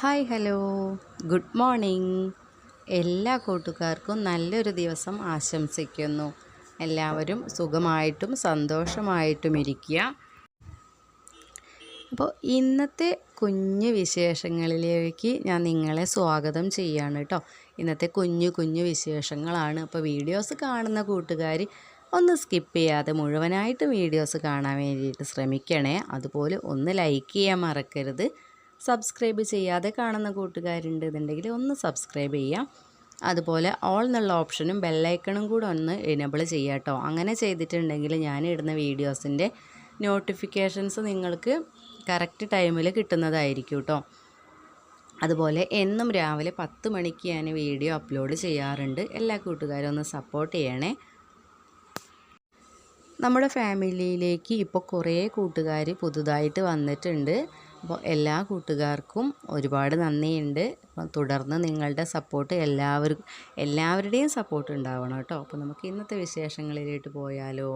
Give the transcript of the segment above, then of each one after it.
Hi hello. Good morning. എല്ലാ കൂട്ടുകാർക്കും നല്ലൊരു ദിവസം ആശംസിക്കുന്നു. എല്ലാവരും സുഖമായിട്ടും സന്തോഷമായിട്ടും ഇരിക്കുക. അപ്പോൾ ഇന്നത്തെ കുഞ്ഞു വിശേഷങ്ങളിലേക്ക് ഞാൻ നിങ്ങളെ സ്വാഗതം ചെയ്യാണ് കേട്ടോ. ഇന്നത്തെ കുഞ്ഞു കുഞ്ഞു വിശേഷങ്ങളാണ്. അപ്പോൾ വീഡിയോസ് കാണുന്ന കൂട്ടുകാർ ഒന്ന് സ്കിപ്പ് ചെയ്യാതെ മുഴുവനായിട്ട് വീഡിയോസ് കാണാൻ വേണ്ടിയിട്ട് ശ്രമിക്കണേ. അതുപോലെ ഒന്ന് ലൈക്ക് ചെയ്യാൻ മറക്കരുത്. സബ്സ്ക്രൈബ് ചെയ്യാതെ കാണുന്ന കൂട്ടുകാരുണ്ട് എന്നുണ്ടെങ്കിൽ ഒന്ന് സബ്സ്ക്രൈബ് ചെയ്യാം അതുപോലെ ഓൾ എന്നുള്ള ഓപ്ഷനും ബെല്ലൈക്കണും കൂടെ ഒന്ന് എനേബിൾ ചെയ്യാം കേട്ടോ. അങ്ങനെ ചെയ്തിട്ടുണ്ടെങ്കിൽ ഞാൻ ഇടുന്ന വീഡിയോസിന്റെ നോട്ടിഫിക്കേഷൻസ് നിങ്ങൾക്ക് കറക്റ്റ് ടൈമിൽ കിട്ടുന്നതായിരിക്കും കേട്ടോ. അതുപോലെ എന്നും രാവിലെ പത്ത് മണിക്ക് ഞാൻ വീഡിയോ അപ്ലോഡ് ചെയ്യാറുണ്ട്. എല്ലാ കൂട്ടുകാരും ഒന്ന് സപ്പോർട്ട് ചെയ്യണേ. നമ്മുടെ ഫാമിലിയിലേക്ക് ഇപ്പോൾ കുറേ കൂട്ടുകാർ പുതുതായിട്ട് വന്നിട്ടുണ്ട്. അപ്പോൾ എല്ലാ കൂട്ടുകാർക്കും ഒരുപാട് നന്ദിയുണ്ട്. അപ്പം തുടർന്ന് നിങ്ങളുടെ സപ്പോർട്ട് എല്ലാവർക്കും എല്ലാവരുടെയും സപ്പോർട്ട് ഉണ്ടാവണം കേട്ടോ. അപ്പോൾ നമുക്ക് ഇന്നത്തെ വിശേഷങ്ങളിലേക്ക് പോയാലോ?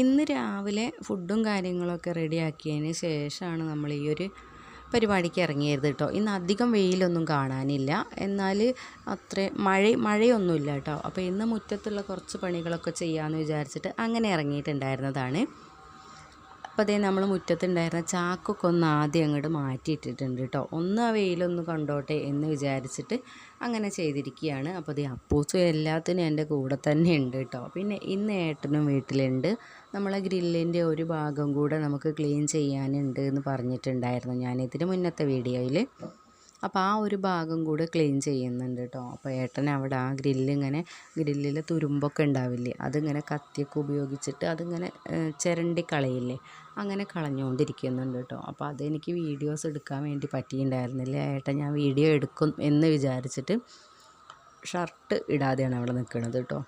ഇന്ന് രാവിലെ ഫുഡും കാര്യങ്ങളൊക്കെ റെഡിയാക്കിയതിന് ശേഷമാണ് നമ്മൾ ഈ ഒരു പരിപാടിക്ക് ഇറങ്ങിയത് കേട്ടോ. ഇന്ന് അധികം വെയിലൊന്നും കാണാനില്ല. എന്നാൽ അത്ര മഴ മഴയൊന്നുമില്ല കേട്ടോ. അപ്പോൾ ഇന്ന് മുറ്റത്തുള്ള കുറച്ച് പണികളൊക്കെ ചെയ്യാമെന്ന് വിചാരിച്ചിട്ട് അങ്ങനെ ഇറങ്ങിയിട്ടുണ്ടായിരുന്നതാണ്. അപ്പോൾ നമ്മൾ മുറ്റത്തുണ്ടായിരുന്ന ചാക്കൊക്കെ ഒന്ന് ആദ്യം അങ്ങോട്ട് മാറ്റിയിട്ടിട്ടുണ്ട് കേട്ടോ ഒന്ന് ആ വെയിലൊന്ന് കണ്ടോട്ടെ എന്ന് വിചാരിച്ചിട്ട് അങ്ങനെ ചെയ്തിരിക്കുകയാണ്. അപ്പോൾ അതേ അപ്പൂസും എല്ലാത്തിനും എന്റെ കൂടെ തന്നെ ഉണ്ട് കേട്ടോ പിന്നെ ഇന്ന് ഏട്ടനും വീട്ടിലുണ്ട്. നമ്മളെ ഗ്രില്ലിന്റെ ഒരു ഭാഗം കൂടെ നമുക്ക് ക്ലീൻ ചെയ്യാനുണ്ട് എന്ന് പറഞ്ഞിട്ടുണ്ടായിരുന്നു ഞാൻ ഇതിന് മുന്നത്തെ വീഡിയോയിൽ അപ്പോൾ ആ ഒരു ഭാഗം കൂടെ ക്ലീൻ ചെയ്യുന്നുണ്ട് കേട്ടോ അപ്പോൾ ഏട്ടൻ അവിടെ ആ ഗ്രില്ലിങ്ങനെ ഗ്രില്ലിൽ തുരുമ്പൊക്കെ ഉണ്ടാവില്ലേ അതിങ്ങനെ കത്തിയൊക്കെ ഉപയോഗിച്ചിട്ട് അതിങ്ങനെ ചിരണ്ടി കളയില്ലേ അങ്ങനെ കളഞ്ഞുകൊണ്ടിരിക്കുന്നുണ്ട് കേട്ടോ അപ്പോൾ അതെനിക്ക് വീഡിയോസ് എടുക്കാൻ വേണ്ടി പറ്റിയിട്ടുണ്ടായിരുന്നില്ല? ഏട്ടൻ ഞാൻ വീഡിയോ എടുക്കും എന്ന് വിചാരിച്ചിട്ട് ഷർട്ട് ഇടാതെയാണ് അവിടെ നിൽക്കുന്നത് കേട്ടോ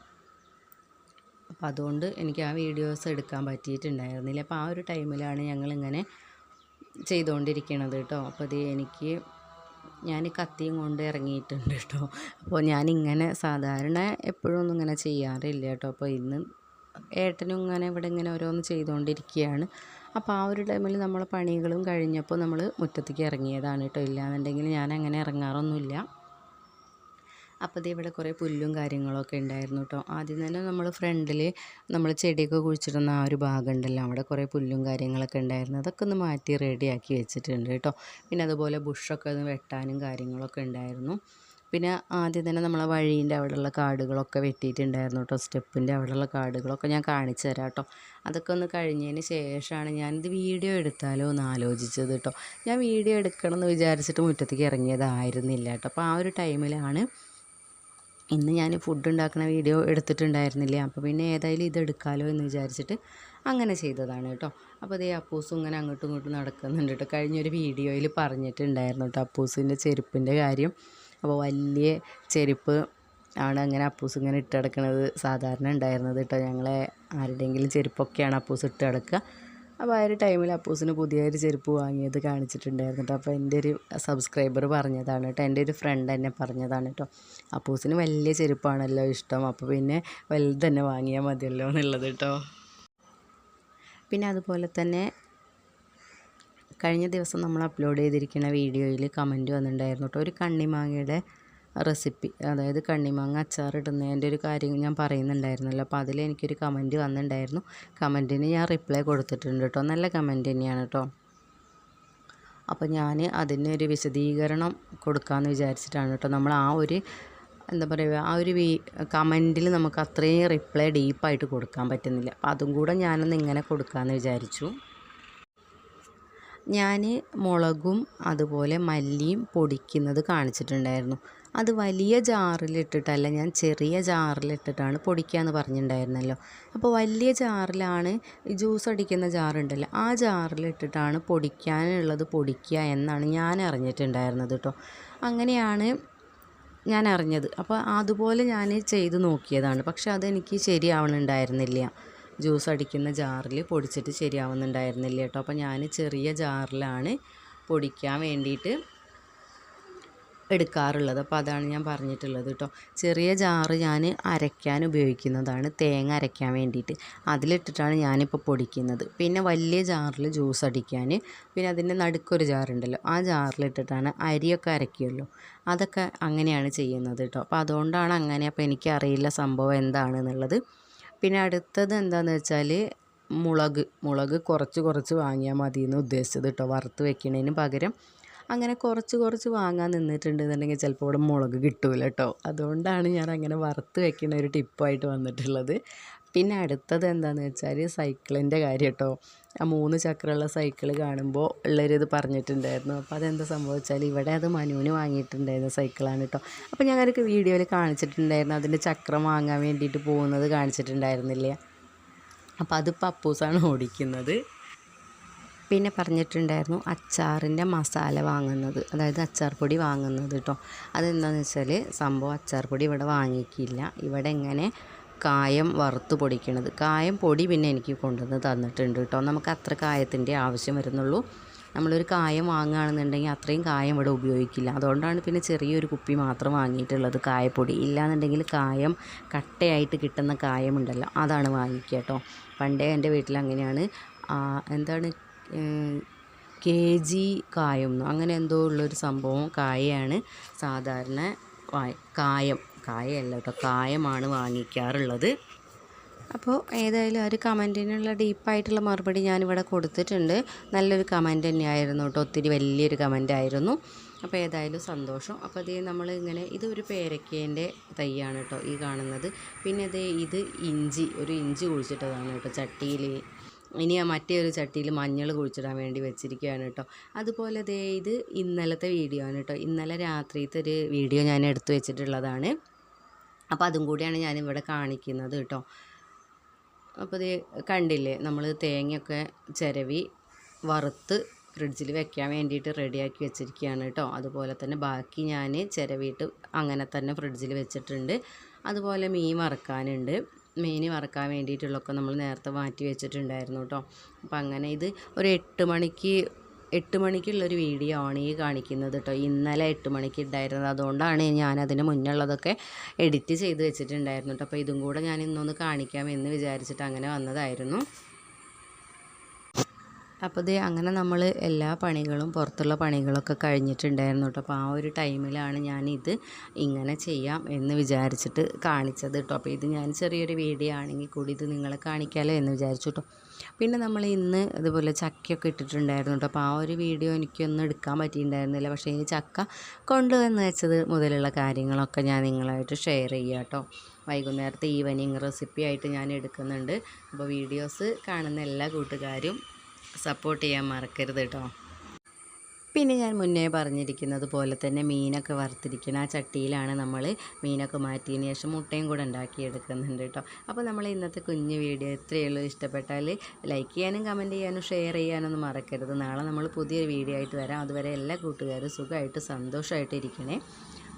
അപ്പോൾ അതുകൊണ്ട് എനിക്ക് ആ വീഡിയോസ് എടുക്കാൻ പറ്റിയിട്ടുണ്ടായിരുന്നില്ല. അപ്പോൾ ആ ഒരു ടൈമിലാണ് ഞങ്ങളിങ്ങനെ ചെയ്തുകൊണ്ടിരിക്കണത് കേട്ടോ അപ്പോൾ അത് എനിക്ക് ഞാൻ കത്തിയും കൊണ്ട് ഇറങ്ങിയിട്ടുണ്ട് കേട്ടോ അപ്പോൾ ഞാനിങ്ങനെ സാധാരണ എപ്പോഴും ഒന്നും ഇങ്ങനെ ചെയ്യാറില്ല കേട്ടോ അപ്പോൾ ഇന്ന് ഏട്ടനും ഇങ്ങനെ ഇവിടെ ഇങ്ങനെ ഓരോന്ന് ചെയ്തുകൊണ്ടിരിക്കുകയാണ് അപ്പോൾ ആ ഒരു ടൈമിൽ നമ്മളെ പണികളും കഴിഞ്ഞപ്പോൾ നമ്മൾ മുറ്റത്തേക്ക് ഇറങ്ങിയതാണ് കേട്ടോ ഇല്ലാന്നുണ്ടെങ്കിൽ ഞാൻ അങ്ങനെ ഇറങ്ങാറൊന്നുമില്ല. അപ്പോൾ ഇത് ഇവിടെ കുറേ പുല്ലും കാര്യങ്ങളൊക്കെ ഉണ്ടായിരുന്നു കേട്ടോ ആദ്യം തന്നെ നമ്മൾ ഫ്രണ്ടിൽ നമ്മൾ ചെടിയൊക്കെ കുഴിച്ചിടുന്ന ആ ഒരു ഭാഗം ഉണ്ടല്ലോ അവിടെ കുറേ പുല്ലും കാര്യങ്ങളൊക്കെ ഉണ്ടായിരുന്നു അതൊക്കെ ഒന്ന് മാറ്റി റെഡിയാക്കി വെച്ചിട്ടുണ്ട് കേട്ടോ പിന്നെ അതുപോലെ ബുഷൊക്കെ ഒന്ന് വെട്ടാനും കാര്യങ്ങളൊക്കെ ഉണ്ടായിരുന്നു പിന്നെ ആദ്യം തന്നെ നമ്മളെ വഴീന്റെ അവിടെയുള്ള കാടുകളൊക്കെ വെട്ടിയിട്ടുണ്ടായിരുന്നു കേട്ടോ സ്റ്റെപ്പിന്റെ അവിടെയുള്ള കാടുകളൊക്കെ ഞാൻ കാണിച്ചു തരാം കേട്ടോ അതൊക്കെ ഒന്ന് കഴിഞ്ഞതിന് ശേഷമാണ് ഞാനിത് വീഡിയോ എടുത്താലോ എന്ന് ആലോചിച്ചത് കേട്ടോ ഞാൻ വീഡിയോ എടുക്കണം എന്ന് വിചാരിച്ചിട്ട് മുറ്റത്തേക്ക് ഇറങ്ങിയതായിരുന്നില്ല കേട്ടോ അപ്പോൾ ആ ഒരു ടൈമിലാണ് ഇന്ന് ഞാൻ ഫുഡ് ഉണ്ടാക്കുന്ന വീഡിയോ എടുത്തിട്ടുണ്ടായിരുന്നില്ല? അപ്പോൾ പിന്നെ ഏതായാലും ഇത് എടുക്കാമല്ലോ എന്ന് വിചാരിച്ചിട്ട് അങ്ങനെ ചെയ്തതാണ് കേട്ടോ. അപ്പോൾ അതേ അപ്പൂസും ഇങ്ങനെ അങ്ങോട്ടും ഇങ്ങോട്ടും നടക്കുന്നുണ്ട് കേട്ടോ. കഴിഞ്ഞൊരു വീഡിയോയിൽ പറഞ്ഞിട്ടുണ്ടായിരുന്നു കേട്ടോ അപ്പൂസിന്റെ ചെരുപ്പിന്റെ കാര്യം. അപ്പോൾ വലിയ ചെരുപ്പ് ആണ് അങ്ങനെ അപ്പൂസ് ഇങ്ങനെ ഇട്ട് കിടക്കുന്നത് സാധാരണ ഉണ്ടായിരുന്നത് കേട്ടോ. ഞങ്ങളെ ആരുടെയെങ്കിലും ചെരുപ്പൊക്കെയാണ് അപ്പൂസ് ഇട്ട് കിടക്കുക അപ്പോൾ ആ ഒരു ടൈമിൽ അപ്പൂസിന് പുതിയൊരു ചെരുപ്പ് വാങ്ങിയത് കാണിച്ചിട്ടുണ്ടായിരുന്നു കേട്ടോ. അപ്പോൾ എന്റെ ഒരു സബ്സ്ക്രൈബർ പറഞ്ഞതാണ് കേട്ടോ. എന്റെ ഒരു ഫ്രണ്ട് എന്നെ പറഞ്ഞതാണ് കേട്ടോ. അപ്പൂസിന് വലിയ ചെരുപ്പാണല്ലോ ഇഷ്ടം. അപ്പോൾ പിന്നെ വലുത് തന്നെ വാങ്ങിയാൽ മതിയല്ലോ എന്നുള്ളത് കേട്ടോ. പിന്നെ അതുപോലെ തന്നെ കഴിഞ്ഞ ദിവസം നമ്മൾ അപ്ലോഡ് ചെയ്തിരിക്കുന്ന വീഡിയോയിൽ കമന്റ് വന്നിട്ടുണ്ടായിരുന്നു കേട്ടോ. ഒരു കണ്ണിമാങ്ങയുടെ റെസിപ്പി അതായത് കണ്ണിമാങ്ങ അച്ചാർ ഇടുന്നതിന്റെ ഒരു കാര്യം ഞാൻ പറയുന്നുണ്ടായിരുന്നല്ലോ. അപ്പോൾ അതിൽ എനിക്കൊരു കമന്റ് വന്നിട്ടുണ്ടായിരുന്നു. കമന്റിന് ഞാൻ റിപ്ലൈ കൊടുത്തിട്ടുണ്ട് കേട്ടോ. നല്ല കമന്റ് തന്നെയാണ് കേട്ടോ. അപ്പോൾ ഞാൻ അതിനൊരു വിശദീകരണം കൊടുക്കാമെന്ന് വിചാരിച്ചിട്ടാണ് കേട്ടോ. നമ്മൾ ആ ഒരു എന്താ പറയുക ആ ഒരു വീ കമന്റിൽ നമുക്ക് അത്രയും റിപ്ലൈ ഡീപ്പായിട്ട് കൊടുക്കാൻ പറ്റുന്നില്ല. അപ്പോൾ അതും കൂടെ ഞാനൊന്ന് ഇങ്ങനെ കൊടുക്കാമെന്ന് വിചാരിച്ചു. ഞാൻ മുളകും അതുപോലെ മല്ലിയും പൊടിക്കുന്നത് കാണിച്ചിട്ടുണ്ടായിരുന്നു. അത് വലിയ ജാറിലിട്ടിട്ടല്ല ഞാൻ ചെറിയ ജാറിലിട്ടിട്ടാണ് പൊടിക്കാന്ന് പറഞ്ഞിട്ടുണ്ടായിരുന്നല്ലോ അപ്പോൾ വലിയ ജാറിലാണ് ജ്യൂസ് അടിക്കുന്ന ജാറുണ്ടല്ലോ ആ ജാറിലിട്ടിട്ടാണ് പൊടിക്കാനുള്ളത് പൊടിക്കുക എന്നാണ് ഞാൻ അറിഞ്ഞിട്ടുണ്ടായിരുന്നത് കേട്ടോ അങ്ങനെയാണ് ഞാൻ അറിഞ്ഞത്. അപ്പോൾ അതുപോലെ ഞാൻ ചെയ്ത് നോക്കിയതാണ്. പക്ഷെ അതെനിക്ക് ശരിയാവണുണ്ടായിരുന്നില്ല. ജ്യൂസ് അടിക്കുന്ന ജാറിൽ പൊടിച്ചിട്ട് ശരിയാവുന്നുണ്ടായിരുന്നില്ല കേട്ടോ അപ്പോൾ ഞാൻ ചെറിയ ജാറിലാണ് പൊടിക്കാൻ വേണ്ടിയിട്ട് എടുക്കാറുള്ളത്. അപ്പോൾ അതാണ് ഞാൻ പറഞ്ഞിട്ടുള്ളത് കേട്ടോ. ചെറിയ ജാറ് ഞാൻ അരയ്ക്കാൻ ഉപയോഗിക്കുന്നതാണ്. തേങ്ങ അരയ്ക്കാൻ വേണ്ടിയിട്ട്. അതിലിട്ടിട്ടാണ് ഞാനിപ്പോൾ പൊടിക്കുന്നത്. പിന്നെ വലിയ ജാറിൽ ജ്യൂസ് അടിക്കാൻ പിന്നെ അതിന്റെ നടുക്കൊരു ജാറുണ്ടല്ലോ ആ ജാറിലിട്ടിട്ടാണ് അരിയൊക്കെ അരയ്ക്കുമല്ലോ അതൊക്കെ അങ്ങനെയാണ് ചെയ്യുന്നത് കേട്ടോ. അപ്പോൾ അതുകൊണ്ടാണ് അങ്ങനെ അപ്പോൾ എനിക്കറിയില്ല സംഭവം എന്താണെന്നുള്ളത്. പിന്നെ അടുത്തത് എന്താണെന്ന് വെച്ചാൽ മുളക്. മുളക് കുറച്ച് കുറച്ച് വാങ്ങിയാൽ മതി എന്ന് ഉദ്ദേശിച്ചത് കേട്ടോ. വറുത്ത് വെക്കുന്നതിന് പകരം. അങ്ങനെ കുറച്ച് കുറച്ച് വാങ്ങാൻ നിന്നിട്ടുണ്ടെന്നുണ്ടെങ്കിൽ ചിലപ്പോൾ ഇവിടെ മുളക് കിട്ടൂല കേട്ടോ. അതുകൊണ്ടാണ് ഞാൻ അങ്ങനെ വറുത്ത് വെക്കുന്ന ഒരു ടിപ്പായിട്ട് വന്നിട്ടുള്ളത്. പിന്നെ അടുത്തത് എന്താണെന്ന് വെച്ചാൽ സൈക്കിളിന്റെ കാര്യം കേട്ടോ. ആ മൂന്ന് ചക്രമുള്ള സൈക്കിൾ കാണുമ്പോൾ ഉള്ളൊരിത് പറഞ്ഞിട്ടുണ്ടായിരുന്നു. അപ്പോൾ അതെന്താ സംഭവിച്ചാൽ ഇവിടെ അത് മനുവിന് വാങ്ങിയിട്ടുണ്ടായിരുന്ന സൈക്കിളാണ് കേട്ടോ. അപ്പോൾ ഞാൻ ഞങ്ങൾക്ക് വീഡിയോയിൽ കാണിച്ചിട്ടുണ്ടായിരുന്നു. അതിന്റെ ചക്രം വാങ്ങാൻ വേണ്ടിയിട്ട് പോകുന്നത് കാണിച്ചിട്ടുണ്ടായിരുന്നില്ലേ. അപ്പോൾ അത് പപ്പൂസാണ് ഓടിക്കുന്നത്. പിന്നെ പറഞ്ഞിട്ടുണ്ടായിരുന്നു അച്ചാറിന്റെ മസാല വാങ്ങുന്നത്. അതായത് അച്ചാർ പൊടി വാങ്ങുന്നത് കേട്ടോ അതെന്താണെന്ന് വെച്ചാൽ സംഭവം അച്ചാർ പൊടി ഇവിടെ വാങ്ങിക്കില്ല. ഇവിടെ എങ്ങനെ കായം വറുത്ത് പൊടിക്കണത്. കായം പൊടി പിന്നെ എനിക്ക് കൊണ്ടുവന്ന് തന്നിട്ടുണ്ട് കേട്ടോ നമുക്ക് അത്ര കായത്തിന്റെ ആവശ്യം വരുന്നുള്ളൂ. നമ്മളൊരു കായം വാങ്ങുകയാണെന്നുണ്ടെങ്കിൽ അത്രയും കായം ഇവിടെ ഉപയോഗിക്കില്ല. അതുകൊണ്ടാണ് പിന്നെ ചെറിയൊരു കുപ്പി മാത്രം വാങ്ങിയിട്ടുള്ളത് കായപ്പൊടി. ഇല്ലാന്നുണ്ടെങ്കിൽ കായം കട്ടയായിട്ട് കിട്ടുന്ന കായമുണ്ടല്ലോ അതാണ് വാങ്ങിക്കുക കേട്ടോ പണ്ടേ എന്റെ വീട്ടിൽ അങ്ങനെയാണ് എന്താണ് കെ ജി കായം അങ്ങനെ എന്തോ ഉള്ളൊരു സംഭവം. കായയാണ് സാധാരണ കായം കായല്ല കേട്ടോ കായമാണ് വാങ്ങിക്കാറുള്ളത്. അപ്പോൾ ഏതായാലും ആ ഒരു കമന്റിനുള്ള ഡീപ്പായിട്ടുള്ള മറുപടി ഞാനിവിടെ കൊടുത്തിട്ടുണ്ട്. നല്ലൊരു കമന്റ് തന്നെയായിരുന്നു കേട്ടോ ഒത്തിരി വലിയൊരു കമന്റ് ആയിരുന്നു. അപ്പോൾ ഏതായാലും സന്തോഷം. അപ്പോൾ അതേ നമ്മൾ ഇങ്ങനെ ഇതൊരു പേരക്കേന്റെ തൈയാണ് കേട്ടോ ഈ കാണുന്നത്. പിന്നെ അതേ ഇത് ഇഞ്ചി ഒരു ഇഞ്ചി കുഴിച്ചിട്ടതാണ് കേട്ടോ ചട്ടിയിൽ ഇനി ആ മറ്റേ ഒരു ചട്ടിയിൽ മഞ്ഞൾ കുഴിച്ചിടാൻ വേണ്ടി വെച്ചിരിക്കുകയാണ് കേട്ടോ. അതുപോലെ ദേ ഇത് ഇന്നലത്തെ വീഡിയോ ആണ് കേട്ടോ. ഇന്നലെ രാത്രിയിലത്തെ ഒരു വീഡിയോ ഞാൻ എടുത്തു വെച്ചിട്ടുള്ളതാണ്. അപ്പോൾ അതും കൂടിയാണ് ഞാനിവിടെ കാണിക്കുന്നത് കേട്ടോ. അപ്പോൾ ഇത് കണ്ടില്ലേ നമ്മൾ തേങ്ങയൊക്കെ ചിരവി വറുത്ത് ഫ്രിഡ്ജിൽ വെക്കാൻ വേണ്ടിയിട്ട് റെഡിയാക്കി വെച്ചിരിക്കുകയാണ് കേട്ടോ. അതുപോലെ തന്നെ ബാക്കി ഞാൻ ചിരവിയിട്ട് അങ്ങനെ തന്നെ ഫ്രിഡ്ജിൽ വെച്ചിട്ടുണ്ട്. അതുപോലെ മീൻ വറുക്കാനുണ്ട്. മീൻ വറുക്കാൻ വേണ്ടിയിട്ടുള്ളതൊക്കെ നമ്മൾ നേരത്തെ മാറ്റി വെച്ചിട്ടുണ്ടായിരുന്നു കേട്ടോ. അപ്പം അങ്ങനെ ഇത് ഒരു എട്ട് മണിക്ക് എട്ട് മണിക്കുള്ളൊരു വീഡിയോ ആണ് ഈ കാണിക്കുന്നത് കേട്ടോ. ഇന്നലെ എട്ട് മണിക്ക് ഉണ്ടായിരുന്നത് അതുകൊണ്ടാണ് ഞാൻ മുന്നുള്ളതൊക്കെ എഡിറ്റ് ചെയ്ത് വെച്ചിട്ടുണ്ടായിരുന്നു കേട്ടോ. അപ്പോൾ ഇതും കൂടെ ഞാൻ ഇന്നൊന്ന് കാണിക്കാം എന്ന് വിചാരിച്ചിട്ട് അങ്ങനെ വന്നതായിരുന്നു. അപ്പോൾ ഇത് അങ്ങനെ നമ്മൾ എല്ലാ പണികളും പുറത്തുള്ള പണികളൊക്കെ കഴിഞ്ഞിട്ടുണ്ടായിരുന്നു കേട്ടോ അപ്പോൾ ആ ഒരു ടൈമിലാണ് ഞാനിത് ഇങ്ങനെ ചെയ്യാം എന്ന് വിചാരിച്ചിട്ട് കാണിച്ചത് കേട്ടോ അപ്പോൾ ഇത് ഞാൻ ചെറിയൊരു വീഡിയോ ആണെങ്കിൽ കൂടി ഇത് നിങ്ങളെ കാണിക്കാമല്ലോ എന്ന് വിചാരിച്ചു കേട്ടോ പിന്നെ നമ്മൾ ഇന്ന് ഇതുപോലെ ചക്കയൊക്കെ ഇട്ടിട്ടുണ്ടായിരുന്നു കേട്ടോ അപ്പോൾ ആ ഒരു വീഡിയോ എനിക്കൊന്നും എടുക്കാൻ പറ്റിയിട്ടുണ്ടായിരുന്നില്ല. പക്ഷേ ഇനി ചക്ക കൊണ്ടുവന്ന് വെച്ചത് മുതലുള്ള കാര്യങ്ങളൊക്കെ ഞാൻ നിങ്ങളായിട്ട് ഷെയർ ചെയ്യാം കേട്ടോ വൈകുന്നേരത്തെ ഈവനിങ് റെസിപ്പി ആയിട്ട് ഞാൻ എടുക്കുന്നുണ്ട്. അപ്പോൾ വീഡിയോസ് കാണുന്ന എല്ലാ കൂട്ടുകാരും സപ്പോർട്ട് ചെയ്യാൻ മറക്കരുത് കേട്ടോ. പിന്നെ ഞാൻ മുന്നേ പറഞ്ഞിരിക്കുന്നത് പോലെ തന്നെ മീനൊക്കെ വറുത്തിരിക്കുന്ന ആ ചട്ടിയിലാണ് നമ്മൾ മീനൊക്കെ മാറ്റിയതിന് ശേഷം മുട്ടയും കൂടെ ഉണ്ടാക്കിയെടുക്കുന്നുണ്ട് കേട്ടോ. അപ്പോൾ നമ്മൾ ഇന്നത്തെ കുഞ്ഞ് വീഡിയോ എത്രയേ ഉള്ളൂ ഇഷ്ടപ്പെട്ടാൽ ലൈക്ക് ചെയ്യാനും കമന്റ് ചെയ്യാനും ഷെയർ ചെയ്യാനൊന്നും മറക്കരുത്. നാളെ നമ്മൾ പുതിയൊരു വീഡിയോ ആയിട്ട് വരാം. അതുവരെ എല്ലാ കൂട്ടുകാരും സുഖമായിട്ട് സന്തോഷമായിട്ട് ഇരിക്കണേ.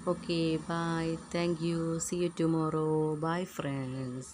Okay bye thank you see you tomorrow bye friends